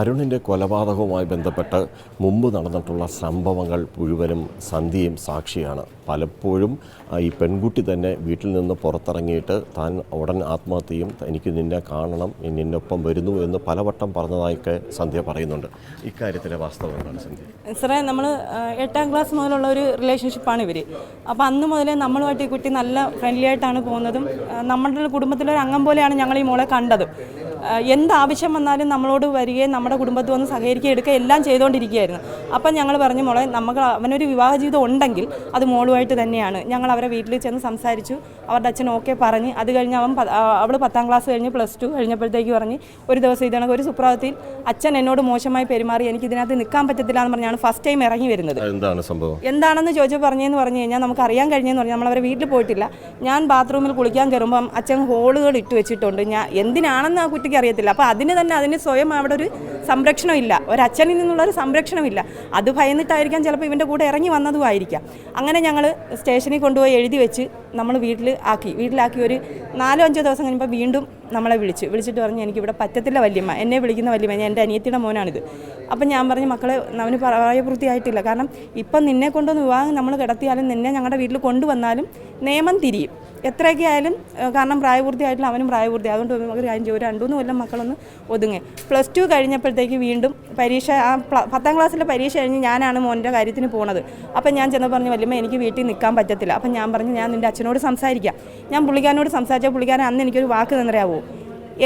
അരുണിന്റെ കൊലപാതകവുമായി ബന്ധപ്പെട്ട് മുമ്പ് നടന്നിട്ടുള്ള സംഭവങ്ങൾ മുഴുവനും സന്ധ്യയും സാക്ഷിയാണ്. പലപ്പോഴും ഈ പെൺകുട്ടി തന്നെ വീട്ടിൽ നിന്ന് പുറത്തിറങ്ങിയിട്ട് താൻ ഉടൻ ആത്മഹത്യയും എനിക്ക് നിന്നെ കാണണം നിന്നൊപ്പം വരുന്നു എന്ന് പലവട്ടം പറഞ്ഞതായൊക്കെ സന്ധ്യ പറയുന്നുണ്ട്. ഇക്കാര്യത്തിലെ വാസ്തവം എന്താണ് സന്ധ്യ? സാറേ നമ്മൾ എട്ടാം ക്ലാസ് മുതലുള്ള ഒരു റിലേഷൻഷിപ്പാണ് ഇവർ അപ്പോൾ അന്ന് മുതലേ നമ്മളുമായിട്ട് ഈ കുട്ടി നല്ല ഫ്രണ്ട്ലി ആയിട്ടാണ് പോകുന്നതും നമ്മുടെ കുടുംബത്തിലെ ഒരു അംഗം പോലെയാണ് ഞങ്ങൾ ഈ മോളെ കണ്ടത്. എന്താവശ്യം വന്നാലും നമ്മളോട് വരികയും നമ്മുടെ കുടുംബത്തിൽ വന്ന് സഹകരിക്കുകയും എടുക്കുക എല്ലാം ചെയ്തുകൊണ്ടിരിക്കുകയായിരുന്നു. അപ്പം ഞങ്ങൾ പറഞ്ഞു മോളെ നമുക്ക് അവനൊരു വിവാഹ ജീവിതം ഉണ്ടെങ്കിൽ അത് മോളുമായിട്ട് തന്നെയാണ്. ഞങ്ങൾ അവരെ വീട്ടിൽ ചെന്ന് സംസാരിച്ചു. അവരുടെ അച്ഛൻ ഓക്കെ പറഞ്ഞ്. അത് കഴിഞ്ഞ് അവൻ അവൾ പത്താം ക്ലാസ് കഴിഞ്ഞ് പ്ലസ് ടു കഴിഞ്ഞപ്പോഴത്തേക്ക് പറഞ്ഞ് ഒരു ദിവസം ഇതാണ് ഒരു സുപ്രഭാതത്തിൽ അച്ഛൻ എന്നോട് മോശമായി പെരുമാറി എനിക്ക് ഇതിനകത്ത് നിൽക്കാൻ പറ്റത്തില്ല എന്ന് പറഞ്ഞാണ് ഫസ്റ്റ് ടൈം ഇറങ്ങി വരുന്നത്. എന്താണ് സംഭവം? എന്താണെന്ന് ചോദിച്ചപ്പോൾ പറഞ്ഞതെന്ന് പറഞ്ഞു കഴിഞ്ഞാൽ നമുക്ക് അറിയാൻ കഴിഞ്ഞെന്ന് പറഞ്ഞാൽ നമ്മളവരെ വീട്ടിൽ പോയിട്ടില്ല. ഞാൻ ബാത്റൂമിൽ കുളിക്കാൻ കയറുമ്പം അച്ഛൻ ഹോളുകൾ ഇട്ട് വെച്ചിട്ടുണ്ട്. ഞാൻ എന്തിനാണെന്ന് ആ കുട്ടിക്ക് അറിയത്തില്ല. അപ്പോൾ അതിന് തന്നെ അതിന് സ്വയം അവിടെ ഒരു സംരക്ഷണം ഇല്ല. ഒരച്ഛനിൽ നിന്നുള്ള ഒരു സംരക്ഷണമില്ല അത് ഭയന്നിട്ടായിരിക്കാം ചിലപ്പോൾ ഇവന്റെ കൂടെ ഇറങ്ങി വന്നതുമായിരിക്കാം. അങ്ങനെ ഞങ്ങൾ സ്റ്റേഷനിൽ കൊണ്ടുപോയി എഴുതി വെച്ച് നമ്മൾ വീട്ടിൽ ആക്കി. വീട്ടിലാക്കി ഒരു നാലോ അഞ്ചോ ദിവസം കഴിയുമ്പോൾ വീണ്ടും നമ്മളെ വിളിച്ചു. വിളിച്ചിട്ട് പറഞ്ഞു എനിക്ക് ഇവിടെ പറ്റത്തില്ല വല്യമ്മ. എന്നെ വിളിക്കുന്ന വല്യമ്മ. ഞാൻ എന്റെ അനിയത്തിയുടെ മോനാണിത്. അപ്പം ഞാൻ പറഞ്ഞു മക്കളെ അവന് പ്രായപൂർത്തിയായിട്ടില്ല. കാരണം ഇപ്പം നിന്നെ കൊണ്ടുവന്ന് വിവാഹം നമ്മൾ കിടത്തിയാലും നിന്നെ ഞങ്ങളുടെ വീട്ടിൽ കൊണ്ടുവന്നാലും നിയമം തിരിയും. എത്രയൊക്കെ ആയാലും കാരണം പ്രായപൂർത്തിയായിട്ടില്ല അവനും പ്രായപൂർത്തി. അതുകൊണ്ട് നമുക്ക് കാര്യം ചെയ്യും. ഒരു രണ്ടുമൂന്ന് കൊല്ലം മക്കളൊന്ന് ഒതുങ്ങി. പ്ലസ് ടു കഴിഞ്ഞപ്പോഴത്തേക്ക് വീണ്ടും പരീക്ഷ ആ പത്താം ക്ലാസ്സിലെ പരീക്ഷ കഴിഞ്ഞ് ഞാനാണ് മോന്റെ കാര്യത്തിന് പോണത്. അപ്പം ഞാൻ ചെന്ന് പറഞ്ഞു വല്യമ്മ എനിക്ക് വീട്ടിൽ നിൽക്കാൻ പറ്റത്തില്ല. അപ്പം ഞാൻ പറഞ്ഞു ഞാൻ നിന്റെ അച്ഛനോട് സംസാരിക്കാം. ഞാൻ പുള്ളിക്കാരനോട് സംസാരിച്ചാൽ പുള്ളിക്കാരൻ അന്ന് എനിക്കൊരു വാക്ക് തന്നറിയാവോ?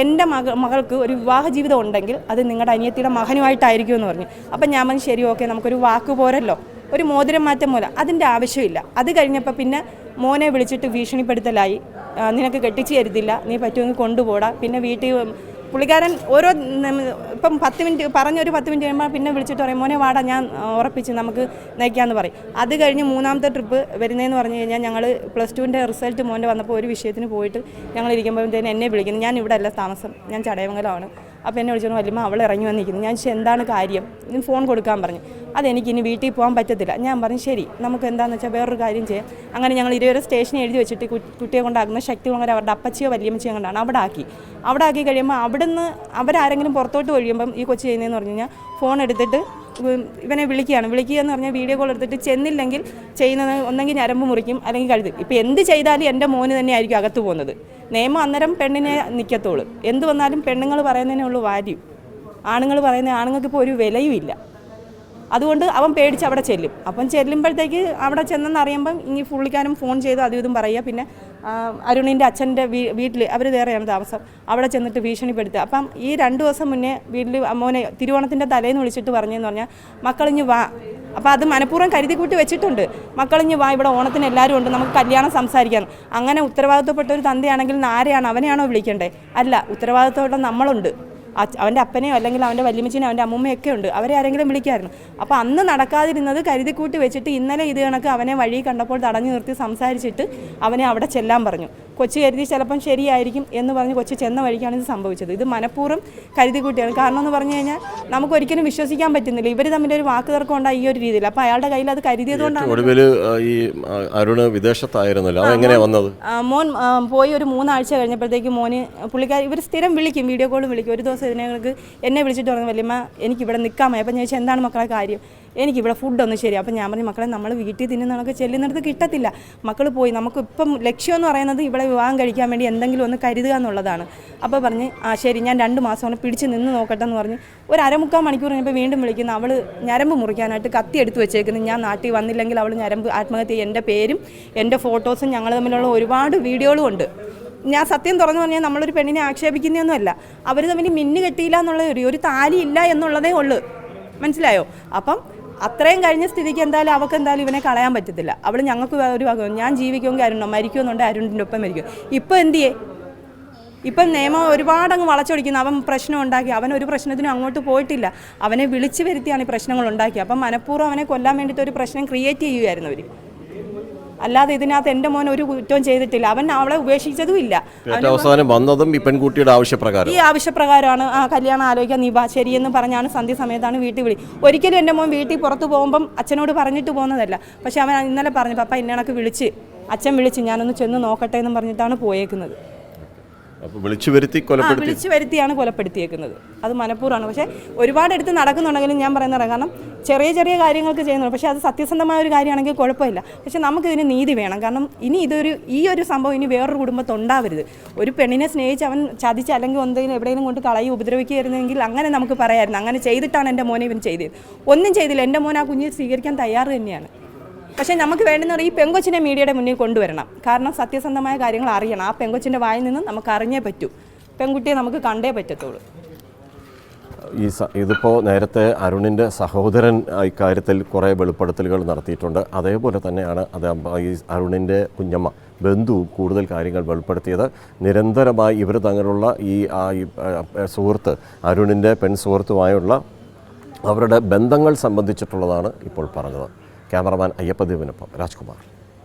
എന്റെ മക മകൾക്ക് ഒരു വിവാഹ ജീവിതം ഉണ്ടെങ്കിൽ അത് നിങ്ങളുടെ അനിയത്തിയുടെ മകനുമായിട്ടായിരിക്കും എന്ന് പറഞ്ഞു. അപ്പം ഞാൻ പറഞ്ഞു ശരി ഓക്കെ നമുക്കൊരു വാക്ക് പോരല്ലോ. ഒരു മോതിരം മാറ്റം മൂലം. അതിന്റെ ആവശ്യമില്ല. അത് കഴിഞ്ഞപ്പോൾ പിന്നെ മോനെ വിളിച്ചിട്ട് ഭീഷണിപ്പെടുത്തലായി. നിനക്ക് കെട്ടിച്ച് തരുത്തില്ല. നീ പറ്റുമെങ്കിൽ കൊണ്ടുപോടാ. പിന്നെ വീട്ടിൽ പുള്ളിക്കാരൻ ഓരോ ഇപ്പം പത്ത് മിനിറ്റ് പറഞ്ഞൊരു പത്ത് മിനിറ്റ് കഴിയുമ്പോൾ പിന്നെ വിളിച്ചിട്ട് പറയും മോനെ വാടാ ഞാൻ ഉറപ്പിച്ച് നമുക്ക് നയിക്കാമെന്ന് പറയും. അത് കഴിഞ്ഞ് മൂന്നാമത്തെ ട്രിപ്പ് വരുന്നതെന്ന് പറഞ്ഞു കഴിഞ്ഞാൽ ഞങ്ങൾ പ്ലസ് ടുവിന്റെ റിസൾട്ട് മോന്റെ വന്നപ്പോൾ ഒരു വിഷയത്തിന് പോയിട്ട് ഞങ്ങൾ ഇരിക്കുമ്പോഴത്തേന് എന്നെ വിളിക്കുന്നു. ഞാൻ ഇവിടെ അല്ല താമസം. ഞാൻ ചടയമംഗലമാണ്. അപ്പോൾ എന്നെ വിളിച്ചോണ്ട് വല്യമ്മ അവൾ ഇറങ്ങി വന്നിരിക്കുന്നു. ഞാൻ ചോദിച്ചു എന്താണ് കാര്യം? നീ ഫോൺ കൊടുക്കാൻ പറഞ്ഞു. അതെനിക്ക് ഇനി വീട്ടിൽ പോകാൻ പറ്റത്തില്ല. ഞാൻ പറഞ്ഞു ശരി നമുക്ക് എന്താണെന്ന് വെച്ചാൽ വേറൊരു കാര്യം ചെയ്യാം. അങ്ങനെ ഞങ്ങൾ ഇരുവരെ സ്റ്റേഷനിൽ എഴുതി വെച്ചിട്ട് കുട്ടിയെ കൊണ്ടാക്കുന്ന ശക്തി അങ്ങനെ അവരുടെ അപ്പച്ചിയോ വല്യമ്മച്ചിയോ കൊണ്ടാണ് അവിടെ ആക്കി. അവിടെ ആക്കി കഴിയുമ്പോൾ അവിടുന്ന് അവരാരെങ്കിലും പുറത്തോട്ട് കഴിയുമ്പം ഈ കൊച്ചു ചെയ്യുന്നതെന്ന് പറഞ്ഞു കഴിഞ്ഞാൽ ഫോൺ എടുത്തിട്ട് ഇവനെ വിളിക്കുകയാണ്. വിളിക്കുക എന്ന് പറഞ്ഞാൽ വീഡിയോ കോൾ എടുത്തിട്ട് ചെന്നില്ലെങ്കിൽ ചെയ്യുന്നത് ഒന്നെങ്കിൽ ഞരമ്പ് മുറിക്കും അല്ലെങ്കിൽ കഴുതും ഇപ്പോൾ എന്ത് ചെയ്താലും എന്റെ മോന് തന്നെ ആയിരിക്കും അകത്ത് പോകുന്നത്. നിയമം അന്നേരം പെണ്ണിനെ നിൽക്കത്തുള്ളൂ എന്ത് വന്നാലും പെണ്ണുങ്ങൾ പറയുന്നതിനേ ഉള്ളൂ വാല്യൂ. ആണുങ്ങൾ പറയുന്ന ആണുങ്ങൾക്ക് ഇപ്പോൾ ഒരു വിലയും ഇല്ല അതുകൊണ്ട് അവൻ പേടിച്ച് അവിടെ ചെല്ലും. അപ്പം ചെല്ലുമ്പോഴത്തേക്ക് അവിടെ ചെന്നെന്ന് അറിയുമ്പം ഇനി പുള്ളിക്കാനും ഫോൺ ചെയ്ത് അതും ഇതും പറയുക. പിന്നെ അരുണിന്റെ അച്ഛന്റെ വീ വീട്ടിൽ അവർ വേറെയാണ് താമസം. അവിടെ ചെന്നിട്ട് ഭീഷണിപ്പെടുത്തുക. അപ്പം ഈ രണ്ട് ദിവസം മുന്നേ വീട്ടിൽ അമ്മോനെ തിരുവോണത്തിന്റെ തലേന്ന് വിളിച്ചിട്ട് പറഞ്ഞതെന്ന് പറഞ്ഞാൽ മക്കളിഞ്ഞ് വാ. അപ്പോൾ അത് മനഃപൂർവം കരുതി കൂട്ടി വെച്ചിട്ടുണ്ട്. മക്കളിഞ്ഞ് വാ ഇവിടെ ഓണത്തിന് എല്ലാവരും ഉണ്ട്. നമുക്ക് കല്യാണം സംസാരിക്കാം. അങ്ങനെ ഉത്തരവാദിത്വപ്പെട്ട ഒരു തന്തയാണെങ്കിൽ ആരെയാണ് അവനെയാണോ വിളിക്കേണ്ടത് അല്ല ഉത്തരവാദിത്വപ്പെട്ട നമ്മളുണ്ട്. അവന്റെ അപ്പനെയോ അല്ലെങ്കിൽ അവന്റെ വല്യമ്മച്ചിനെയോ അവന്റെ അമ്മൂമ്മയൊക്കെ ഉണ്ട്. അവരെ ആരെങ്കിലും വിളിക്കായിരുന്നു. അപ്പോൾ അന്ന് നടക്കാതിരുന്നത് കരുതിക്കൂട്ടി വെച്ചിട്ട് ഇന്നലെ ഇത് കണക്ക് അവനെ വഴി കണ്ടപ്പോൾ തടഞ്ഞു നിർത്തി സംസാരിച്ചിട്ട് അവനെ അവിടെ ചെല്ലാൻ പറഞ്ഞു. കൊച്ചു കരുതി ചിലപ്പം ശരിയായിരിക്കും എന്ന് പറഞ്ഞ് കൊച്ചു ചെന്ന വഴിക്കാണ് ഇത് സംഭവിച്ചത്. ഇത് മനഃപൂർവം കരുതിക്കൂട്ടിയാണ്. കാരണം എന്ന് പറഞ്ഞു കഴിഞ്ഞാൽ നമുക്ക് ഒരിക്കലും വിശ്വസിക്കാൻ പറ്റുന്നില്ല. ഇവർ തമ്മിൽ ഒരു വാക്ക് തർക്കം ഉണ്ടായി ഈ ഒരു രീതിയിൽ. അപ്പോൾ അയാളുടെ കയ്യിൽ അത് കരുതിയതുകൊണ്ടാണ് ഒടുവിൽ ഈ അരുണ് വിദേശത്തായിരുന്നല്ലോ. അതെങ്ങനെയാണ് വന്നത്? മോൻ പോയി ഒരു മൂന്നാഴ്ച കഴിഞ്ഞപ്പോഴത്തേക്ക് മോന് പുള്ളിക്കാർ ഇവർ സ്ഥിരം വിളിക്കും വീഡിയോ കോൾ വിളിക്കും. ഒരു ദിവസം ഇതിനകൾക്ക് എന്നെ വിളിച്ചിട്ട് പറഞ്ഞു വല്യമ്മ എനിക്കിവിടെ മതി അപ്പം ഞാൻ ചോദിച്ചാൽ എന്താണ് മക്കളെ കാര്യം? എനിക്കിവിടെ ഫുഡൊന്നും ശരി അപ്പം ഞാൻ പറഞ്ഞു മക്കളെ നമ്മൾ വീട്ടിൽ തിന്നുന്ന കണക്ക് ചെല്ലുന്നിടത്ത് കിട്ടത്തില്ല. മക്കൾ പോയി നമുക്ക് ഇപ്പം ലക്ഷ്യം എന്ന് പറയുന്നത് ഇവിടെ വിവാഹം കഴിക്കാൻ വേണ്ടി എന്തെങ്കിലും ഒന്ന് കരുതുക എന്നുള്ളതാണ്. അപ്പോൾ പറഞ്ഞ് ആ ശരി ഞാൻ രണ്ട് മാസം കൊണ്ട് പിടിച്ച് നിന്ന് നോക്കട്ടെ എന്ന് പറഞ്ഞ് ഒരു അരമുക്കാൽ മണിക്കൂർ കഴിഞ്ഞപ്പോൾ വീണ്ടും വിളിക്കുന്നു അവൾ ഞരമ്പ് മുറിക്കാനായിട്ട് കത്തി എടുത്ത് വെച്ചേക്കുന്നു. ഞാൻ നാട്ടിൽ വന്നില്ലെങ്കിൽ അവൾ ഞരമ്പ് ആത്മഹത്യ എന്റെ പേരും എന്റെ ഫോട്ടോസും ഞങ്ങൾ തമ്മിലുള്ള ഒരുപാട് വീഡിയോകളും ഉണ്ട്. ഞാൻ സത്യം തുറന്നു പറഞ്ഞാൽ നമ്മളൊരു പെണ്ണിനെ ആക്ഷേപിക്കുന്നതൊന്നുമല്ല. അവർ തമ്മിൽ മിന്നു കെട്ടിയില്ല എന്നുള്ള ഒരു ഒരു താലി ഇല്ല എന്നുള്ളതേ ഉള്ളൂ. മനസ്സിലായോ? അപ്പം അത്രയും കഴിഞ്ഞ സ്ഥിതിക്ക് എന്തായാലും അവൾക്ക് എന്തായാലും ഇവനെ കളയാൻ പറ്റത്തില്ല. അവൾ ഞങ്ങൾക്ക് ഒരു വക ഞാൻ ജീവിക്കുമെങ്കിൽ അരുണോ മരിക്കുമെന്നുണ്ടെങ്കിൽ അരുണിന്റെ ഒപ്പം മരിക്കും. ഇപ്പോൾ എന്ത് ചെയ്യേ? ഇപ്പം നിയമം ഒരുപാട് അങ്ങ് വളച്ചൊടിക്കുന്നു. അവൻ പ്രശ്നം ഉണ്ടാക്കി. അവൻ ഒരു പ്രശ്നത്തിനും അങ്ങോട്ട് പോയിട്ടില്ല. അവനെ വിളിച്ചു വരുത്തിയാണ് ഈ പ്രശ്നങ്ങൾ ഉണ്ടാക്കിയത്. അപ്പം മനഃപൂർവം അവനെ കൊല്ലാൻ വേണ്ടിയിട്ട് ഒരു പ്രശ്നം ക്രിയേറ്റ് ചെയ്യുമായിരുന്നു അവർ അല്ലാതെ ഇതിനകത്ത് എന്റെ മോൻ ഒരു കുറ്റവും ചെയ്തിട്ടില്ല. അവൻ അവളെ ഉപേക്ഷിച്ചതും ഇല്ല. അവസാനം വന്നതും ഈ പെൺകുട്ടിയുടെ ആവശ്യപ്രകാരം. ഈ ആവശ്യപ്രകാരമാണ് ആ കല്യാണം ആലോചിക്കാൻ നീ വാ ശരിയെന്ന് പറഞ്ഞാണ് സന്ധ്യ സമയത്താണ് വീട്ടിൽ വിളി. ഒരിക്കലും എന്റെ മോൻ വീട്ടിൽ പുറത്തു പോകുമ്പം അച്ഛനോട് പറഞ്ഞിട്ട് പോകുന്നതല്ല. പക്ഷെ അവൻ ഇന്നലെ പറഞ്ഞു പപ്പ ഇന്നണക്ക് വിളിച്ച് അച്ഛൻ വിളിച്ച് ഞാനൊന്ന് ചെന്ന് നോക്കട്ടെ എന്ന് പറഞ്ഞിട്ടാണ് പോയേക്കുന്നത്. വിളിച്ചു വരുത്തി കൊലപ്പെടുത്തി. വിളിച്ചു വരുത്തിയാണ് കൊലപ്പെടുത്തിയേക്കുന്നത്. അത് മനഃപൂർവമാണ്. പക്ഷേ ഒരുപാട് എടുത്ത് നടക്കുന്നുണ്ടെങ്കിലും ഞാൻ പറയുന്നത് കാരണം ചെറിയ ചെറിയ കാര്യങ്ങൾക്ക് ചെയ്യുന്നുണ്ട് പക്ഷേ അത് സത്യസന്ധമായ ഒരു കാര്യമാണെങ്കിൽ കുഴപ്പമില്ല. പക്ഷേ നമുക്കിതിന് നീതി വേണം. കാരണം ഇനി ഇതൊരു ഈ ഒരു സംഭവം ഇനി വേറൊരു കുടുംബത്തിൽ ഉണ്ടാവരുത്. ഒരു പെണ്ണിനെ സ്നേഹിച്ച് അവൻ ചതിച്ച് അല്ലെങ്കിൽ എന്തെങ്കിലും എവിടെയെങ്കിലും കൊണ്ട് കളയി ഉപദ്രവിക്കുകയായിരുന്നെങ്കിൽ അങ്ങനെ നമുക്ക് പറയായിരുന്നു അങ്ങനെ ചെയ്തിട്ടാണ് എന്റെ മോനെ ഇവൻ ചെയ്തത്. ഒന്നും ചെയ്തില്ല. എന്റെ മോൻ ആ കുഞ്ഞിനെ സ്വീകരിക്കാൻ തയ്യാറ് തന്നെയാണ്. പക്ഷേ നമുക്ക് വേണ്ടുന്ന ഈ പെങ്കൊച്ചിനെ മീഡിയയുടെ മുന്നിൽ കൊണ്ടുവരണം. കാരണം സത്യസന്ധമായ കാര്യങ്ങൾ അറിയണം. ആ പെങ്കൊച്ചിന്റെ വായിൽ നിന്ന് നമുക്ക് അറിഞ്ഞേ പറ്റൂ. പെൺകുട്ടിയെ നമുക്ക് കണ്ടേ പറ്റത്തുള്ളൂ. ഈ ഇതിപ്പോൾ നേരത്തെ അരുണിന്റെ സഹോദരൻ ഇക്കാര്യത്തിൽ കുറേ വെളിപ്പെടുത്തലുകൾ നടത്തിയിട്ടുണ്ട്. അതേപോലെ തന്നെയാണ് അത് ഈ അരുണിന്റെ കുഞ്ഞമ്മ ബന്ധു കൂടുതൽ കാര്യങ്ങൾ വെളിപ്പെടുത്തിയത്. നിരന്തരമായി ഇവർ തങ്ങളുള്ള ഈ, ആ, സുഹൃത്ത് അരുണിന്റെ പെൺ സുഹൃത്തുമായുള്ള അവരുടെ ബന്ധങ്ങൾ സംബന്ധിച്ചിട്ടുള്ളതാണ് ഇപ്പോൾ പറഞ്ഞത്. ക്യാമറമാൻ അയ്യപ്പദേവിനൊപ്പം രാജ്കുമാർ.